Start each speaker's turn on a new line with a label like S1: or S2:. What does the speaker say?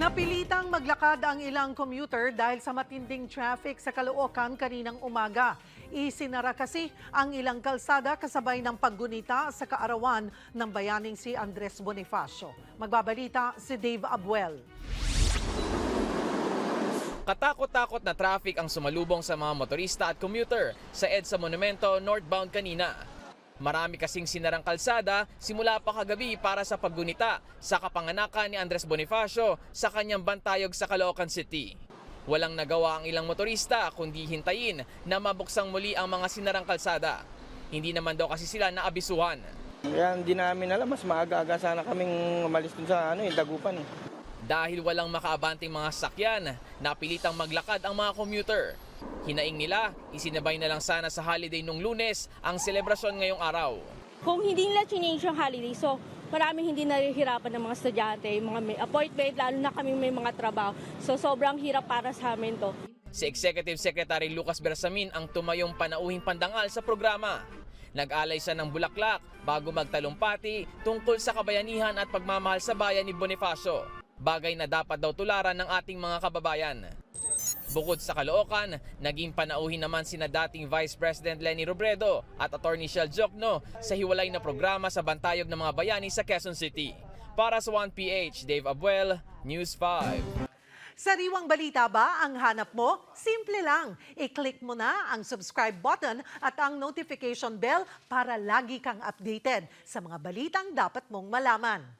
S1: Napilitang maglakad ang ilang commuter dahil sa matinding traffic sa Caloocan kaninang umaga. Isinara kasi ang ilang kalsada kasabay ng paggunita sa kaarawan ng bayaning si Andres Bonifacio. Magbabalita si Dave Abuel.
S2: Katakot-takot na traffic ang sumalubong sa mga motorista at commuter sa EDSA Monumento northbound kanina. Marami kasing sinarang kalsada simula pa kagabi para sa paggunita sa kapanganakan ni Andres Bonifacio sa kanyang bantayog sa Caloocan City. Walang nagawa ang ilang motorista kundi hintayin na mabuksang muli ang mga sinarang kalsada. Hindi naman daw kasi sila naabisuhan.
S3: Kaya hindi namin alam, mas maaga-aga sana kaming umalis dun sa ano, yung Dagupan eh.
S2: Dahil walang makaabanting mga sakyan, napilitang maglakad ang mga commuter. Hinaing nila, isinabay na lang sana sa holiday nung lunes ang selebrasyon ngayong araw.
S4: Kung hindi nila change yung holiday, so maraming hindi nahihirapan ng mga estudyante, mga may appointment, lalo na kami may mga trabaho. So sobrang hirap para sa amin to.
S2: Si Executive Secretary Lucas Bersamin ang tumayong panauhing pandangal sa programa. Nag-alay siya ng bulaklak bago magtalumpati tungkol sa kabayanihan at pagmamahal sa bayan ni Bonifacio. Bagay na dapat daw tularan ng ating mga kababayan. Bukod sa Caloocan, naging panauhin naman sina dating Vice President Lenny Robredo at Attorney Shell Jokno sa hiwalay na programa sa bantayog ng mga bayani sa Quezon City. Para sa 1PH, Dave Abuel, News 5.
S1: Sariwang balita ba ang hanap mo? Simple lang. I-click mo na ang subscribe button at ang notification bell para lagi kang updated sa mga balitang dapat mong malaman.